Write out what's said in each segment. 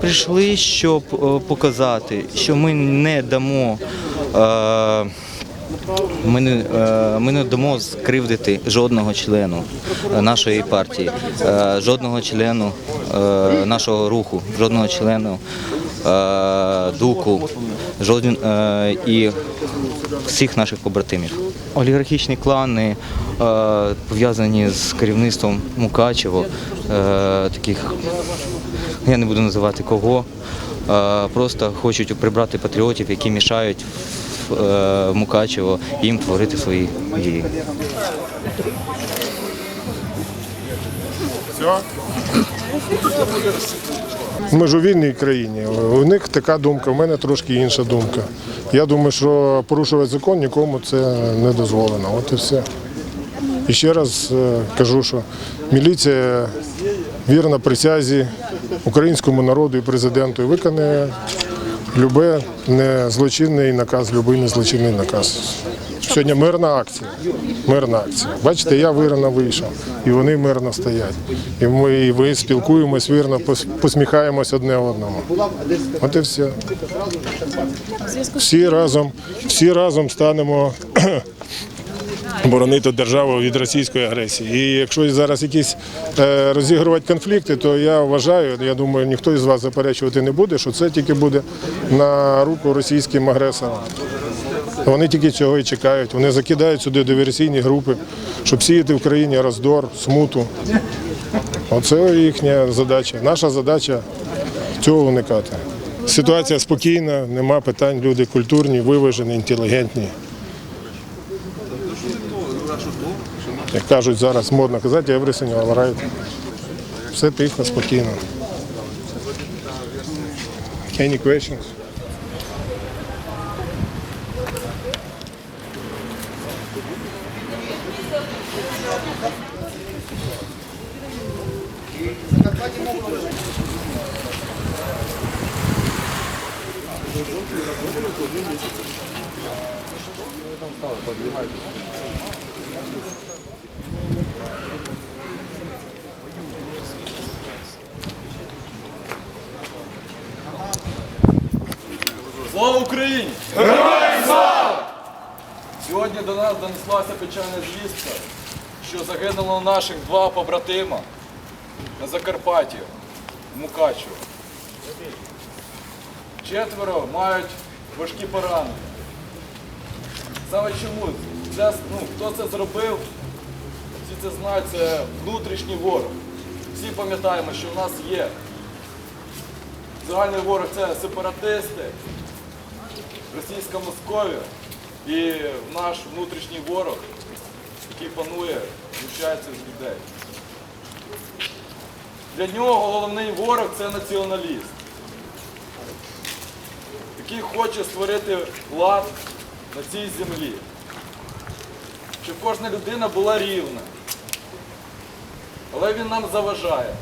прийшли, щоб е, показати, що ми не дамо. е, Ми не, е, ми не дамо скривдити жодного члену нашої партії, жодного члену нашого руху, жодного члену дуку, жоден, і всіх наших побратимів. Олігархічні клани, пов'язані з керівництвом Мукачево, таких я не буду називати кого, е, просто хочуть прибрати патріотів, які мішають в е, Мукачево їм творити свої дії. Ми ж у вільній країні. У них така думка, у мене трошки інша думка. Я думаю, що порушувати закон нікому це не дозволено. От і все. І ще раз е, кажу, що міліція вірна присязі українському народу і президенту і виконує любе незлочинний наказ, любий незлочинний наказ. Сьогодні мирна акція. Мирна акція. Бачите, я вирно вийшов, і вони мирно стоять. І ми і ви спілкуємось вірно, пос- посміхаємось одне одному. От і все. Всі разом, всі разом станемо боронити державу від російської агресії. І якщо зараз якісь е, розігрувати конфлікти, то я вважаю, я думаю, ніхто із вас заперечувати не буде, що це тільки буде на руку російським агресорам. Вони тільки цього і чекають. Вони закидають сюди диверсійні групи, щоб сіяти в країні роздор, смуту. Оце їхня задача. Наша задача цього уникати. Ситуація спокійна, нема питань, люди культурні, виважені, інтелігентні. Як кажуть зараз модно казати, everything all right. Все тихо, спокійно. Any questions? Слава Україні! Героям слава! Сьогодні до нас донеслася печальна звістка, що загинуло наших два побратима на Закарпатті, в Мукачево. Четверо мають важкі поранення. Саме чому? Це, ну, хто це зробив? Всі це знають, це внутрішній ворог. Всі пам'ятаємо, що в нас є загальний ворог це сепаратисти, російська Московія і наш внутрішній ворог, який панує, знущається з людей. Для нього головний ворог це націоналіст, який хоче створити лад на цій землі, щоб кожна людина була рівна. Але він нам заважає.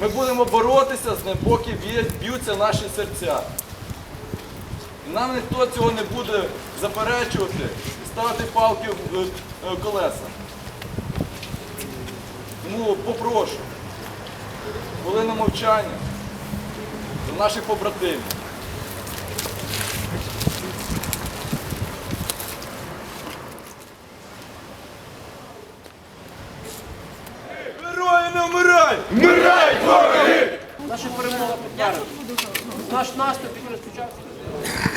Ми будемо боротися з ним, поки б'ються наші серця. Нам ніхто цього не буде заперечувати і ставити палки в е, колеса. Тому попрошу хвилину мовчання до наших побратимів. Герої не вмирають! Вмирають вороги! Наша перемога попереду. Наш наступ тільки розпочався.